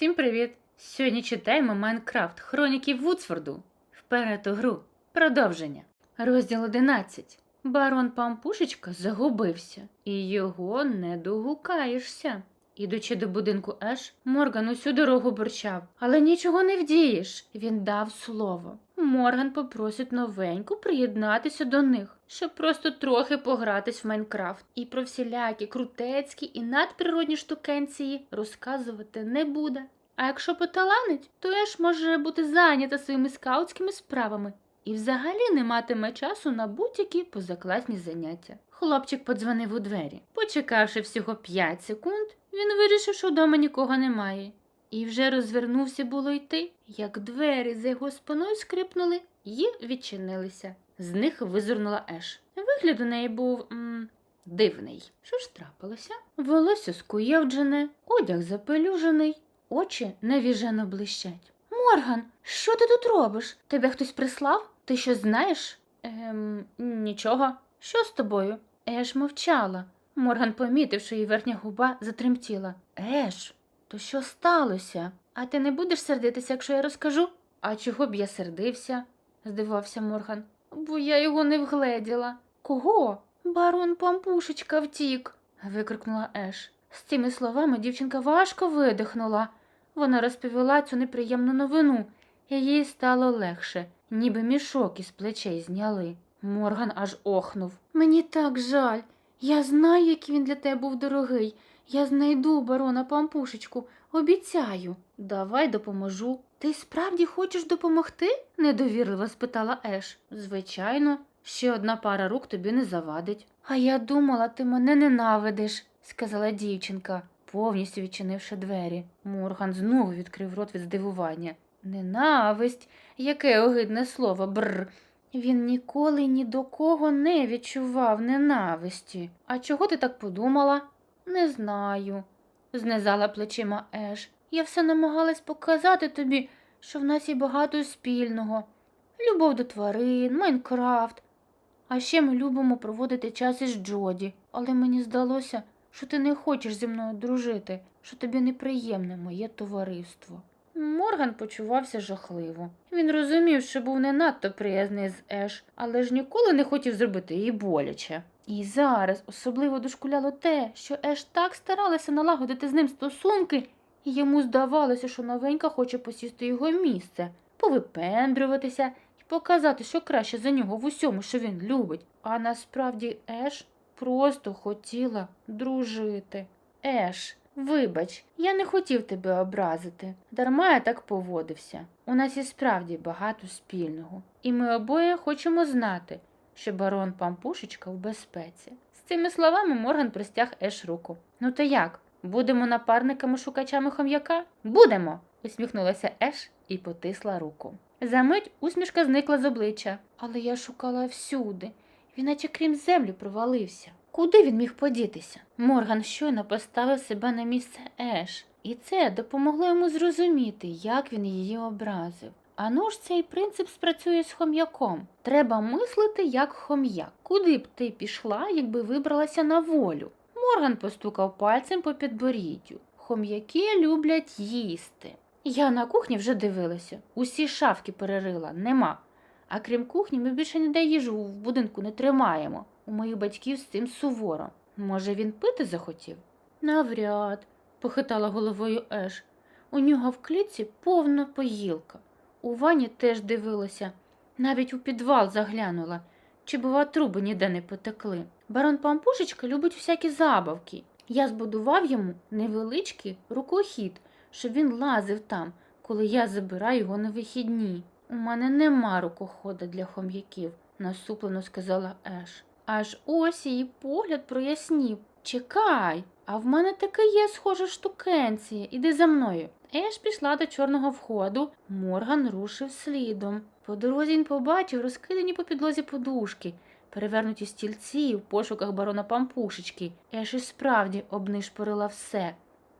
Всім привіт! Сьогодні читаємо Майнкрафт Хроніки Вудсфорду. Вперед у гру. Продовження. Розділ 11. Барон Пампушечка загубився, і його не догукаєшся. Ідучи до будинку Еш, Морган усю дорогу бурчав, але нічого не вдієш. Він дав слово. Морган попросить новеньку приєднатися до них, щоб просто трохи погратись в Майнкрафт. І про всілякі крутецькі і надприродні штукенції розказувати не буде. А якщо поталанить, то Еш може бути зайнята своїми скаутськими справами і взагалі не матиме часу на будь-які позакласні заняття. Хлопчик подзвонив у двері. Почекавши всього 5 секунд, він вирішив, що вдома нікого немає. І вже розвернувся було йти, як двері за його спиною скрипнули і відчинилися. З них визирнула Еш. Вигляд у неї був м, дивний. Що ж трапилося? Волосся скуєвджене, одяг запелюжений, очі навіжено блищать. Морган, що ти тут робиш? Тебе хтось прислав? Ти що знаєш? Ем, нічого. Що з тобою? Еш мовчала. Морган помітив, що її верхня губа затремтіла. Еш, то що сталося? А ти не будеш сердитися, якщо я розкажу? А чого б я сердився? здивувався Морган. Бо я його не вгледіла. Кого? Барон Пампушечка втік. викрикнула Еш. З цими словами дівчинка важко видихнула. Вона розповіла цю неприємну новину, і їй стало легше, ніби мішок із плечей зняли. Морган аж охнув. Мені так жаль. Я знаю, який він для тебе був дорогий. Я знайду барона Пампушечку, обіцяю. Давай допоможу. Ти справді хочеш допомогти? недовірливо спитала Еш. Звичайно, ще одна пара рук тобі не завадить. А я думала, ти мене ненавидиш, сказала дівчинка, повністю відчинивши двері. Морган знову відкрив рот від здивування. Ненависть, яке огидне слово, бррр. Він ніколи ні до кого не відчував ненависті. А чого ти так подумала? Не знаю, знизала плечима Еш. Я все намагалась показати тобі, що в нас є багато спільного. Любов до тварин, Майнкрафт. А ще ми любимо проводити час із Джоді, але мені здалося, що ти не хочеш зі мною дружити, що тобі неприємне моє товариство. Морган почувався жахливо. Він розумів, що був не надто приязний з Еш, але ж ніколи не хотів зробити їй боляче. І зараз особливо дошкуляло те, що Еш так старалася налагодити з ним стосунки, і йому здавалося, що новенька хоче посісти його місце, повипендрюватися і показати, що краще за нього в усьому, що він любить. А насправді Еш просто хотіла дружити. Еш, Вибач, я не хотів тебе образити. Дарма я так поводився. У нас і справді багато спільного, і ми обоє хочемо знати, що барон Пампушечка в безпеці. З цими словами Морган простяг Еш руку. Ну то як? Будемо напарниками шукачами хом'яка? Будемо, усміхнулася Еш і потисла руку. Замить усмішка зникла з обличчя, але я шукала всюди. Він наче крім землі провалився. Куди він міг подітися? Морган щойно поставив себе на місце Еш, і це допомогло йому зрозуміти, як він її образив. А ну ж цей принцип спрацює з хом'яком. Треба мислити як хом'як. Куди б ти пішла, якби вибралася на волю? Морган постукав пальцем по підборіддю. Хом'яки люблять їсти. Я на кухні вже дивилася. Усі шафки перерила, нема. А крім кухні, ми більше ніде їжу в будинку не тримаємо. У моїх батьків з цим суворо. Може, він пити захотів? Навряд, похитала головою Еш. У нього в клітці повна поїлка. У вані теж дивилася, навіть у підвал заглянула, чи, бува, труби ніде не потекли. Барон Пампушечка любить всякі забавки. Я збудував йому невеличкий рукохід, щоб він лазив там, коли я забираю його на вихідні. У мене нема рукохода для хом'яків, насуплено сказала Еш. Аж ось її погляд прояснів. Чекай, а в мене таке є схожа штукенція. Іди за мною. Еш пішла до чорного входу, Морган рушив слідом. По дорозі він побачив розкидані по підлозі подушки, перевернуті стільці в пошуках барона Пампушечки. Еш і справді обнишпорила все.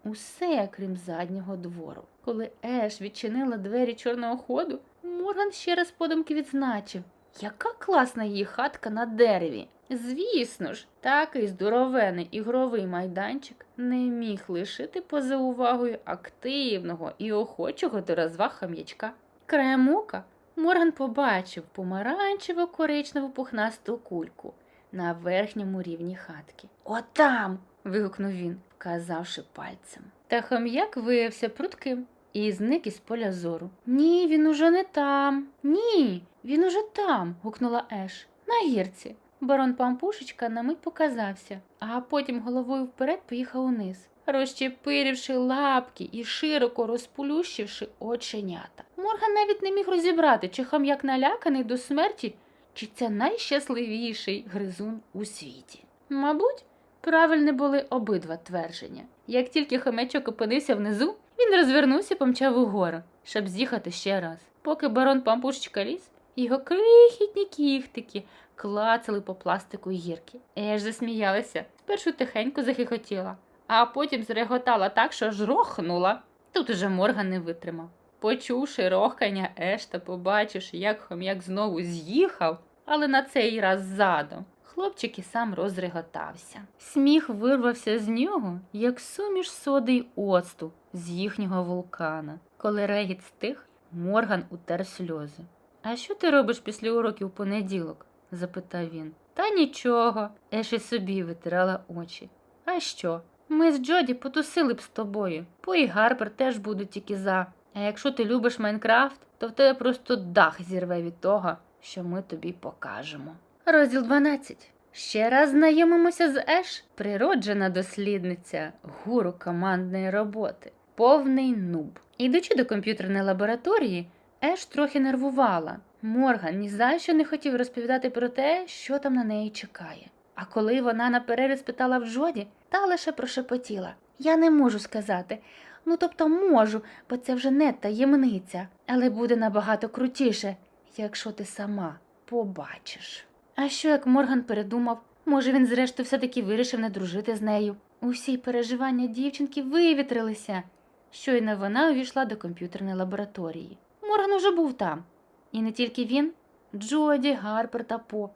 Усе, крім заднього двору. Коли Еш відчинила двері чорного ходу, Морган ще раз подумки відзначив. Яка класна її хатка на дереві. Звісно ж, такий здоровений ігровий майданчик не міг лишити поза увагою активного і охочого до розваг хам'ячка. Краєм ока Морган побачив помаранчево коричневу пухнасту кульку на верхньому рівні хатки. Отам. вигукнув він, вказавши пальцем. Та хам'як виявився прутким і зник із поля зору. Ні, він уже не там. Ні, він уже там. гукнула Еш. На гірці. Барон Пампушечка на мить показався, а потім головою вперед поїхав униз, розчепиривши лапки і широко розплющивши оченята. Морган навіть не міг розібрати, чи хам'як наляканий до смерті, чи це найщасливіший гризун у світі. Мабуть, правильні були обидва твердження. Як тільки хомячок опинився внизу, він розвернувся і помчав угору, щоб з'їхати ще раз. Поки барон Пампушечка ліз, його крихітні кіхтики клацали по пластику гірки. Еш засміялася, спершу тихенько захихотіла, а потім зреготала так, що ж рохнула. Тут уже Морган не витримав. Почувши рохкання Еш та побачивши, як хом'як знову з'їхав, але на цей раз задом. Хлопчик і сам розреготався. Сміх вирвався з нього, як суміш соди й оцту з їхнього вулкана. Коли регіт стих, Морган утер сльози. А що ти робиш після уроків у понеділок? запитав він. Та нічого. Еш і собі витирала очі. А що? Ми з Джоді потусили б з тобою. По і Гарпер теж буде тільки за. А якщо ти любиш Майнкрафт, то в тебе просто дах зірве від того, що ми тобі покажемо. Розділ 12. Ще раз знайомимося з Еш, природжена дослідниця гуру командної роботи, повний нуб. Ідучи до комп'ютерної лабораторії, Еш трохи нервувала. Морган ні за що не хотів розповідати про те, що там на неї чекає. А коли вона на перерві спитала в Джоді, та лише прошепотіла: Я не можу сказати. Ну, тобто можу, бо це вже не таємниця, але буде набагато крутіше, якщо ти сама побачиш. А що як Морган передумав? Може, він зрештою все-таки вирішив не дружити з нею. Усі переживання дівчинки вивітрилися. Щойно вона увійшла до комп'ютерної лабораторії. Морган уже був там. І не тільки він, Джоді, Гарпер та По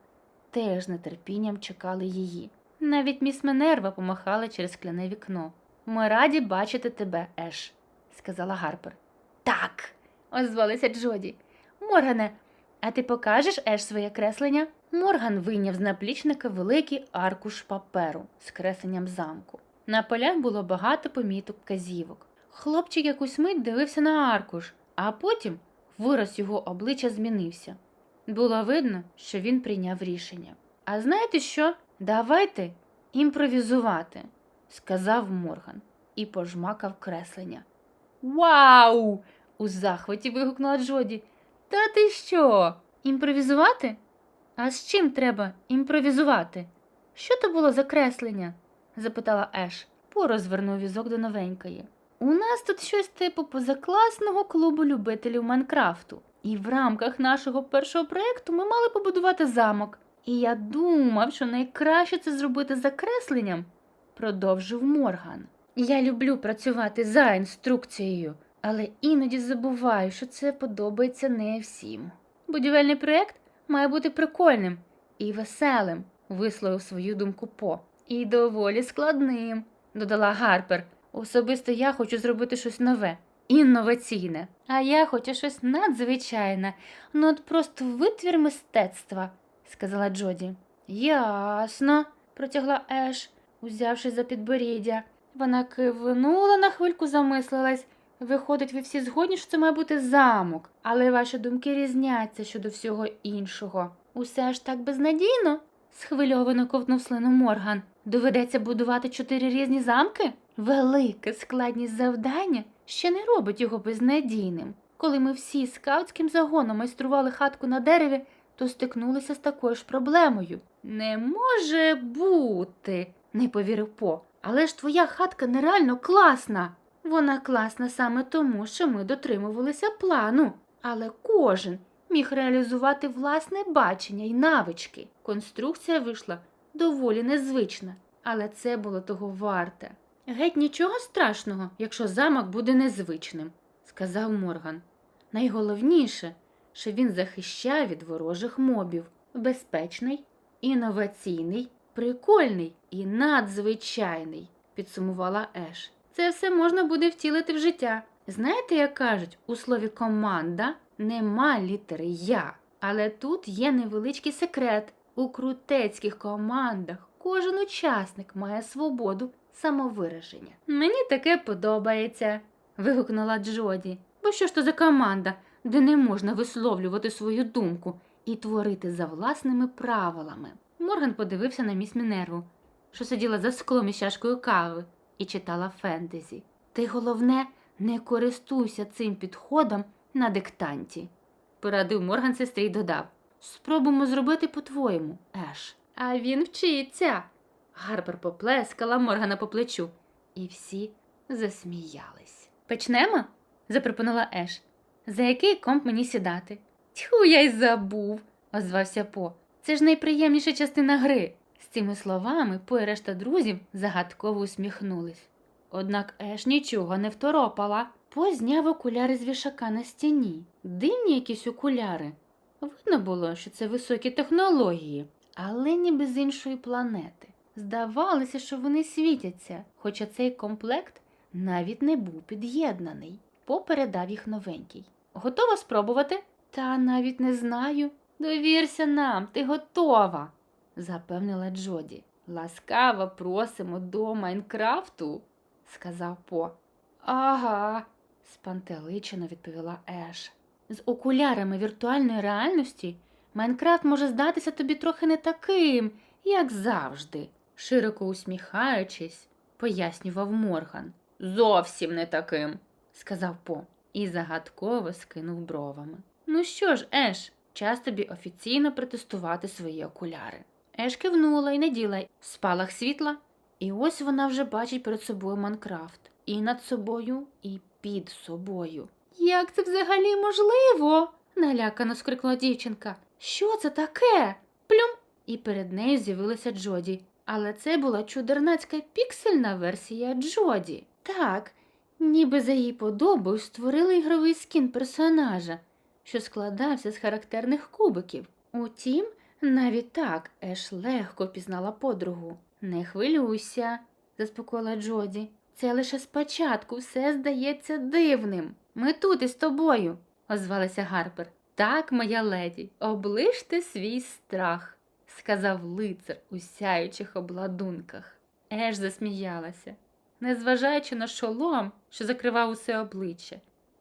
теж з нетерпінням чекали її. Навіть міс Менерва помахала через скляне вікно. Ми раді бачити тебе, Еш, сказала Гарпер. Так, озвалися Джоді. Моргане, а ти покажеш Еш своє креслення? Морган вийняв з наплічника великий аркуш паперу з кресленням замку. На полях було багато поміток вказівок. Хлопчик якусь мить дивився на аркуш, а потім вираз його обличчя змінився. Було видно, що він прийняв рішення. А знаєте що? Давайте імпровізувати, сказав Морган і пожмакав креслення. Вау! у захваті вигукнула Джоді. Та ти що? Імпровізувати? А з чим треба імпровізувати? Що то було за креслення? запитала Еш. По розвернув візок до новенької. У нас тут щось типу позакласного клубу любителів Майнкрафту. І в рамках нашого першого проєкту ми мали побудувати замок. І я думав, що найкраще це зробити за кресленням, продовжив Морган. Я люблю працювати за інструкцією, але іноді забуваю, що це подобається не всім. Будівельний проєкт має бути прикольним і веселим, висловив свою думку По. І доволі складним, додала Гарпер. Особисто я хочу зробити щось нове, інноваційне. А я хочу щось надзвичайне, ну от просто витвір мистецтва, сказала Джоді. Ясно, протягла Еш, узявши за підборіддя. Вона кивнула на хвильку, замислилась. Виходить, ви всі згодні, що це має бути замок, але ваші думки різняться щодо всього іншого. Усе ж так безнадійно? схвильовано ковтнув слину Морган. Доведеться будувати чотири різні замки? Велике складність завдання ще не робить його безнадійним. Коли ми всі скаутським загоном майстрували хатку на дереві, то стикнулися з такою ж проблемою. Не може бути, не повірив По. Але ж твоя хатка нереально класна. Вона класна саме тому, що ми дотримувалися плану, але кожен міг реалізувати власне бачення й навички. Конструкція вийшла доволі незвична, але це було того варте. Геть нічого страшного, якщо замок буде незвичним, сказав Морган. Найголовніше, що він захищає від ворожих мобів. Безпечний, інноваційний, прикольний і надзвичайний, підсумувала Еш. Це все можна буде втілити в життя. Знаєте, як кажуть, у слові команда нема літери Я. Але тут є невеличкий секрет. У крутецьких командах кожен учасник має свободу самовираження. Мені таке подобається, вигукнула Джоді. Бо що ж то за команда, де не можна висловлювати свою думку і творити за власними правилами? Морган подивився на міс Мінерву, що сиділа за склом із чашкою кави і читала фентезі. Ти головне, не користуйся цим підходом на диктанті, порадив Морган сестрі й додав. Спробуємо зробити по-твоєму, Еш. А він вчиться. Гарпер поплескала Моргана по плечу, і всі засміялись. Почнемо? запропонувала Еш. За який комп мені сідати? Тьху, я й забув, озвався По. Це ж найприємніша частина гри. З цими словами По і решта друзів загадково усміхнулись. Однак Еш нічого не второпала. По зняв окуляри з вішака на стіні. Дивні якісь окуляри. Видно було, що це високі технології, але ніби з іншої планети. Здавалося, що вони світяться, хоча цей комплект навіть не був під'єднаний. По передав їх новенький. Готова спробувати? Та навіть не знаю. Довірся нам, ти готова, запевнила Джоді. Ласкаво просимо до Майнкрафту, сказав По. Ага, спантеличено відповіла Еш. З окулярами віртуальної реальності Майнкрафт може здатися тобі трохи не таким, як завжди, широко усміхаючись, пояснював Морган. Зовсім не таким, сказав По і загадково скинув бровами. Ну що ж, Еш, час тобі офіційно протестувати свої окуляри. Еш кивнула і наділа спалах світла, і ось вона вже бачить перед собою Майнкрафт. І над собою, і під собою. Як це взагалі можливо? налякано скрикнула дівчинка. Що це таке? Плюм. І перед нею з'явилася Джоді. Але це була чудернацька піксельна версія Джоді. Так, ніби за її подобою створили ігровий скін персонажа, що складався з характерних кубиків. Утім, навіть так Еш легко впізнала подругу. Не хвилюйся, заспокоїла Джоді. Це лише спочатку все здається дивним. Ми тут із тобою, озвалася Гарпер. Так, моя леді, оближте свій страх, сказав лицар у сяючих обладунках. Еш засміялася, незважаючи на шолом, що закривав усе обличчя.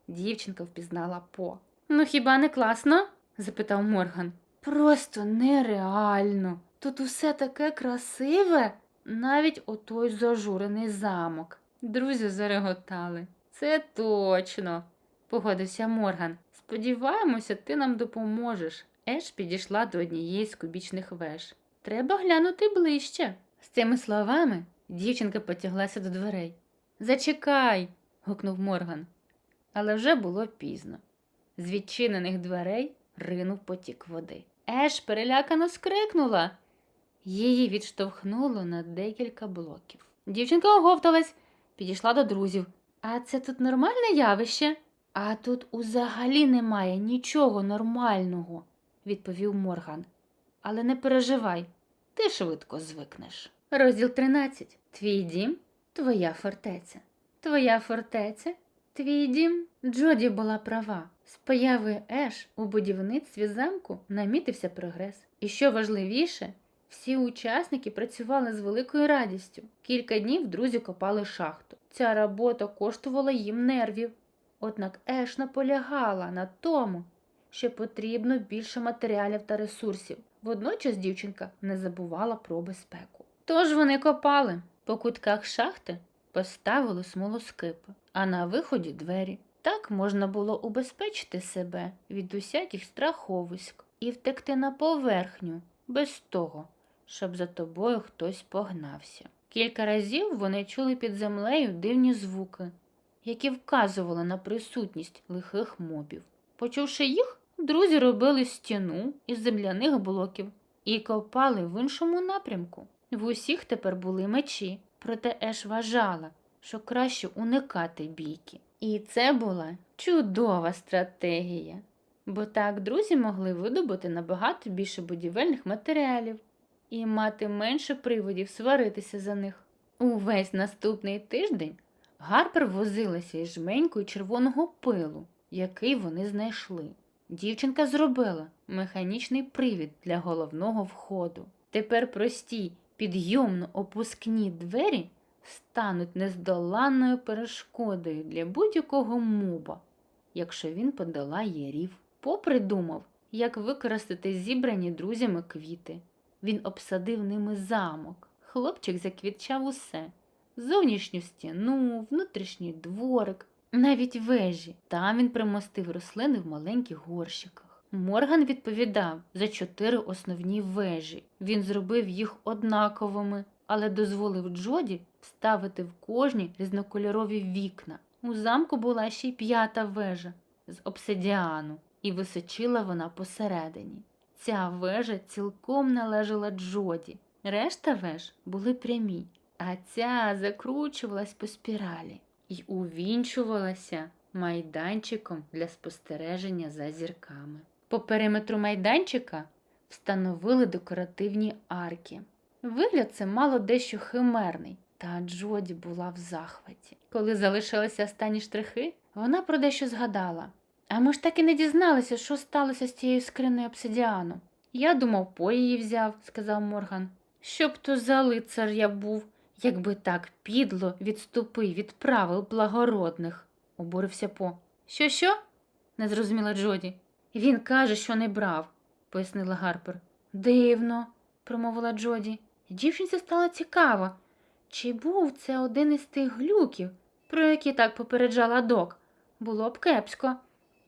Дівчинка впізнала по. Ну хіба не класно? запитав Морган. Просто нереально. Тут усе таке красиве, навіть отой зажурений замок. Друзі зареготали. Це точно, погодився Морган. Сподіваємося, ти нам допоможеш. Еш підійшла до однієї з кубічних веж. Треба глянути ближче. З цими словами дівчинка потяглася до дверей. Зачекай. гукнув Морган. Але вже було пізно. З відчинених дверей ринув потік води. Еш перелякано скрикнула. Її відштовхнуло на декілька блоків. Дівчинка оговталась, підійшла до друзів. А це тут нормальне явище? А тут узагалі немає нічого нормального, відповів Морган. Але не переживай, ти швидко звикнеш. Розділ 13. Твій дім, твоя фортеця. Твоя фортеця, твій дім. Джоді була права. З появи Еш у будівництві замку намітився прогрес. І що важливіше, всі учасники працювали з великою радістю. Кілька днів друзі копали шахту. Ця робота коштувала їм нервів. Однак Еш наполягала на тому, що потрібно більше матеріалів та ресурсів. Водночас дівчинка не забувала про безпеку. Тож вони копали. По кутках шахти поставили смолоскипи, а на виході двері. Так можна було убезпечити себе від усяких страховиськ і втекти на поверхню без того, щоб за тобою хтось погнався. Кілька разів вони чули під землею дивні звуки, які вказували на присутність лихих мобів. Почувши їх, друзі робили стіну із земляних блоків і копали в іншому напрямку. В усіх тепер були мечі, проте Еш вважала, що краще уникати бійки. І це була чудова стратегія. бо так друзі могли видобути набагато більше будівельних матеріалів і мати менше приводів сваритися за них. Увесь наступний тиждень Гарпер возилася із жменькою червоного пилу, який вони знайшли. Дівчинка зробила механічний привід для головного входу. Тепер прості підйомно опускні двері стануть нездоланною перешкодою для будь-якого муба, якщо він подолає рів. Попридумав, як використати зібрані друзями квіти. Він обсадив ними замок. Хлопчик заквітчав усе зовнішню стіну, внутрішній дворик, навіть вежі. Там він примостив рослини в маленьких горщиках. Морган відповідав за чотири основні вежі. Він зробив їх однаковими, але дозволив Джоді вставити в кожні різнокольорові вікна. У замку була ще й п'ята вежа з обсидіану, і височила вона посередині. Ця вежа цілком належала Джоді. Решта веж були прямі, а ця закручувалась по спіралі і увінчувалася майданчиком для спостереження за зірками. По периметру майданчика встановили декоративні арки. Вигляд це мало дещо химерний, та Джоді була в захваті. Коли залишилися останні штрихи, вона про дещо згадала. А ми ж так і не дізналися, що сталося з тією скриною обсидіану. Я думав, по її взяв, сказав Морган. Щоб то за лицар я був, якби так підло відступив від правил благородних, обурився По. Що, що? не зрозуміла Джоді. Він каже, що не брав, пояснила Гарпер. Дивно, промовила Джоді. Дівчинці стало цікаво, чи був це один із тих глюків, про які так попереджала док. Було б кепсько,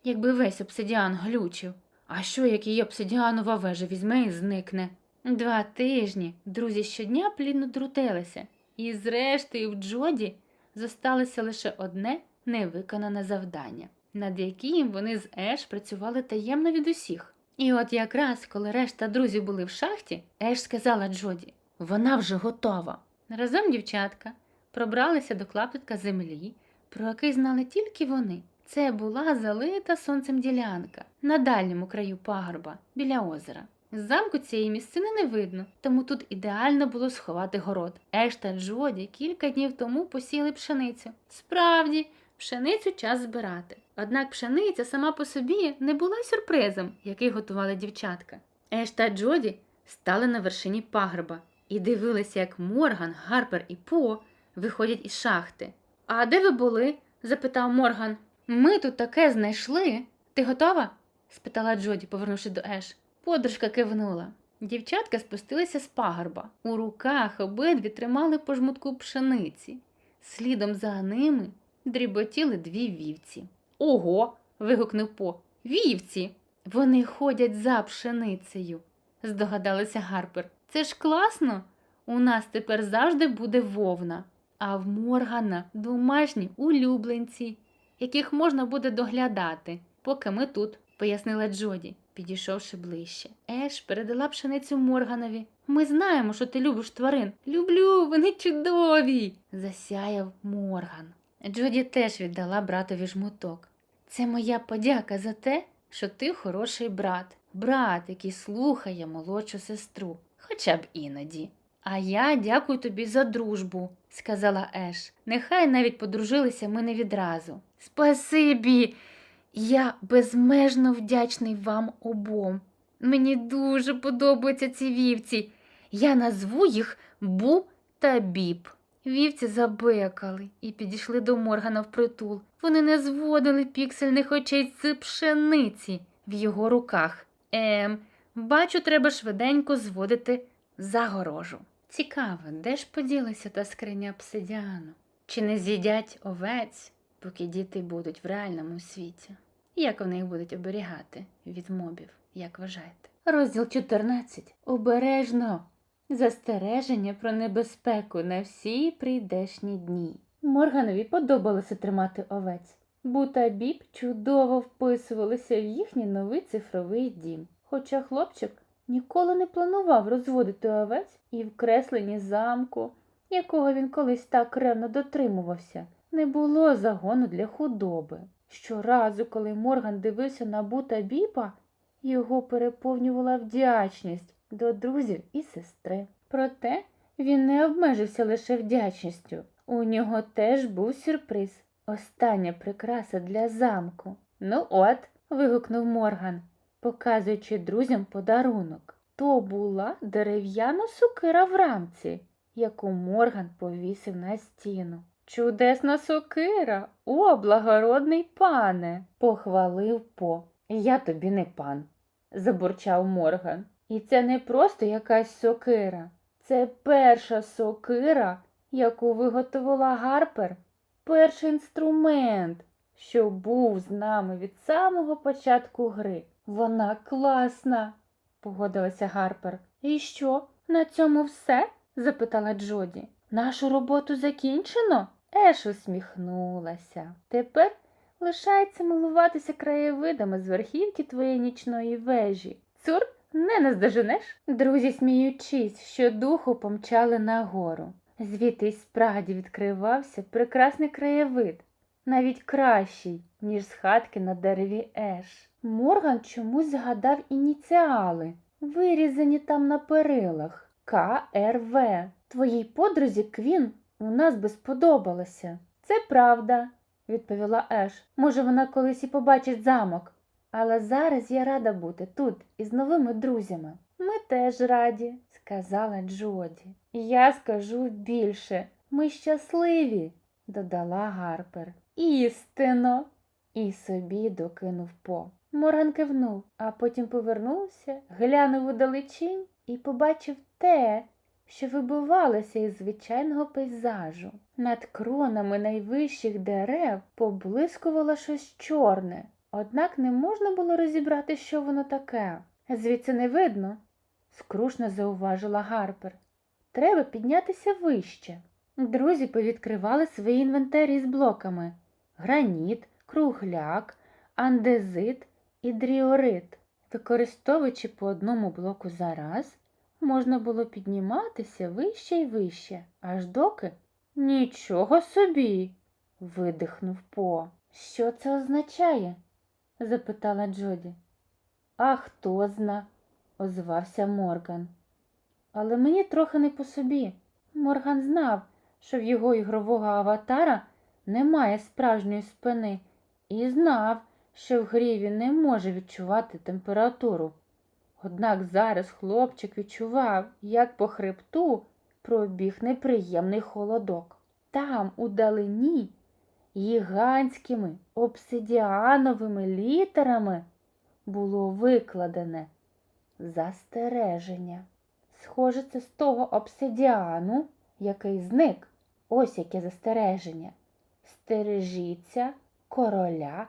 якби весь обсидіан глючив. А що, як її обсидіанова вежа візьме і зникне? Два тижні друзі щодня плідно трутилися, і зрештою в Джоді зосталося лише одне невиконане завдання, над яким вони з Еш працювали таємно від усіх. І от якраз, коли решта друзів були в шахті, Еш сказала Джоді, вона вже готова. Разом дівчатка пробралися до клаптика землі, про який знали тільки вони. Це була залита сонцем ділянка на дальньому краю пагорба біля озера. Замку цієї місцини не видно, тому тут ідеально було сховати город. Еш та Джоді кілька днів тому посіяли пшеницю. Справді, пшеницю час збирати. Однак пшениця сама по собі не була сюрпризом, який готували дівчатка. Еш та Джоді стали на вершині пагорба і дивилися, як Морган, Гарпер і По виходять із шахти. А де ви були? запитав Морган. Ми тут таке знайшли. Ти готова? спитала Джоді, повернувши до Еш. Подружка кивнула. Дівчатка спустилися з пагорба. У руках обидві тримали по жмутку пшениці. Слідом за ними дріботіли дві вівці. Ого. вигукнув По. Вівці. Вони ходять за пшеницею, здогадалася Гарпер. Це ж класно. У нас тепер завжди буде вовна, а в Моргана домашні улюбленці, яких можна буде доглядати, поки ми тут, пояснила Джоді, підійшовши ближче. Еш передала пшеницю Морганові. Ми знаємо, що ти любиш тварин. Люблю, вони чудові. засяяв Морган. Джоді теж віддала братові жмуток. Це моя подяка за те, що ти хороший брат, брат, який слухає молодшу сестру, хоча б іноді. А я дякую тобі за дружбу, сказала Еш. Нехай навіть подружилися ми не відразу. Спасибі, я безмежно вдячний вам обом. Мені дуже подобаються ці вівці. Я назву їх Бу та Біб. Вівці забекали і підійшли до Моргана впритул. Вони не зводили піксельних очей з пшениці в його руках. Ем, бачу, треба швиденько зводити загорожу. Цікаво, де ж поділася та скриня обсидіану? Чи не з'їдять овець, поки діти будуть в реальному світі? Як вони їх будуть оберігати від мобів, як вважаєте? Розділ 14. Обережно. Застереження про небезпеку на всі прийдешні дні. Морганові подобалося тримати овець. Бу та Біб чудово вписувалися в їхній новий цифровий дім. Хоча хлопчик ніколи не планував розводити овець і в кресленні замку, якого він колись так ревно дотримувався, не було загону для худоби. Щоразу, коли Морган дивився на Бута Біпа, його переповнювала вдячність до друзів і сестри. Проте він не обмежився лише вдячністю. У нього теж був сюрприз. Остання прикраса для замку. Ну от, вигукнув Морган, показуючи друзям подарунок. То була дерев'яна сокира в рамці, яку Морган повісив на стіну. Чудесна сокира, о, благородний пане, похвалив По. Я тобі не пан, забурчав Морган. І це не просто якась сокира, це перша сокира, яку виготовила Гарпер, перший інструмент, що був з нами від самого початку гри. Вона класна, погодилася Гарпер. І що, на цьому все? запитала Джоді. Нашу роботу закінчено? Еш усміхнулася. Тепер лишається милуватися краєвидами з верхівки твоєї нічної вежі. Цур, не наздоженеш? Друзі, сміючись, що духу помчали нагору. Звідти й справді відкривався прекрасний краєвид, навіть кращий, ніж з хатки на дереві Еш. Морган чомусь згадав ініціали, вирізані там на перилах КРВ. Твоїй подрузі Квін у нас би сподобалося. Це правда, відповіла Еш. Може, вона колись і побачить замок. Але зараз я рада бути тут із новими друзями. Ми теж раді, сказала Джоді. Я скажу більше. Ми щасливі, додала Гарпер. Істинно. І собі докинув по. Морган кивнув, а потім повернувся, глянув удалечінь і побачив те, що вибивалося із звичайного пейзажу. Над кронами найвищих дерев поблискувало щось чорне, однак не можна було розібрати, що воно таке. Звідси не видно, скрушно зауважила Гарпер. Треба піднятися вище. Друзі повідкривали свої інвентарі з блоками граніт, кругляк, андезит і дріорит. Використовуючи по одному блоку за раз, можна було підніматися вище й вище, аж доки нічого собі. видихнув По. Що це означає? запитала Джоді. А хто зна, озвався Морган. Але мені трохи не по собі. Морган знав, що в його ігрового аватара немає справжньої спини, і знав, що в грі він не може відчувати температуру. Однак зараз хлопчик відчував, як по хребту пробіг неприємний холодок. Там, у далині, гігантськими обсидіановими літерами було викладене застереження. Схоже, це з того обсидіану, який зник. Ось яке застереження. Стережіться короля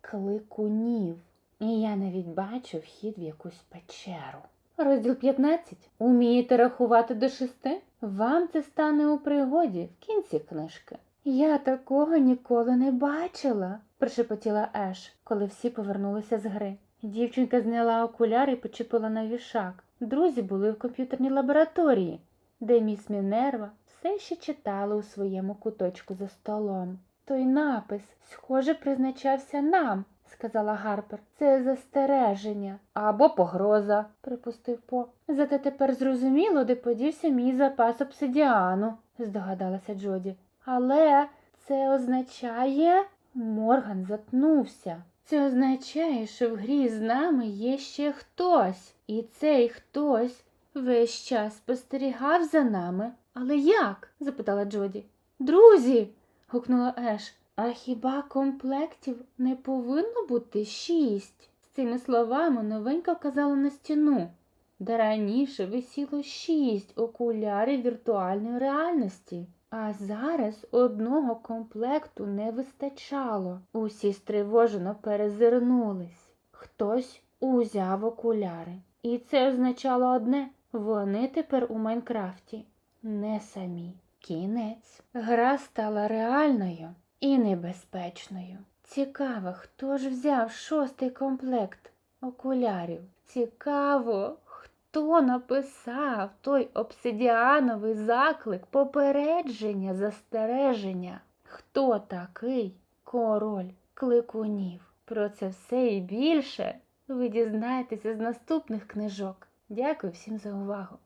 кликунів. І я навіть бачу вхід в якусь печеру. Розділ 15. Умієте рахувати до шести? Вам це стане у пригоді в кінці книжки. Я такого ніколи не бачила, прошепотіла Еш, коли всі повернулися з гри. Дівчинка зняла окуляри і почепила на вішак. Друзі були в комп'ютерній лабораторії, де міс Мінерва все ще читала у своєму куточку за столом. Той напис, схоже, призначався нам, сказала Гарпер. Це застереження або погроза, припустив По. Зате тепер зрозуміло, де подівся мій запас обсидіану, здогадалася Джоді. Але це означає. Морган затнувся. Це означає, що в грі з нами є ще хтось, і цей хтось весь час спостерігав за нами. Але як? запитала Джоді. Друзі. гукнула Еш. А хіба комплектів не повинно бути шість? З цими словами новенька вказала на стіну, де раніше висіло шість окулярів віртуальної реальності. А зараз одного комплекту не вистачало. Усі стривожено перезирнулись. Хтось узяв окуляри. І це означало одне вони тепер у Майнкрафті не самі. Кінець. Гра стала реальною і небезпечною. Цікаво, хто ж взяв шостий комплект окулярів? Цікаво, хто написав той обсидіановий заклик, попередження, застереження? Хто такий король кликунів. Про це все і більше ви дізнаєтеся з наступних книжок. Дякую всім за увагу!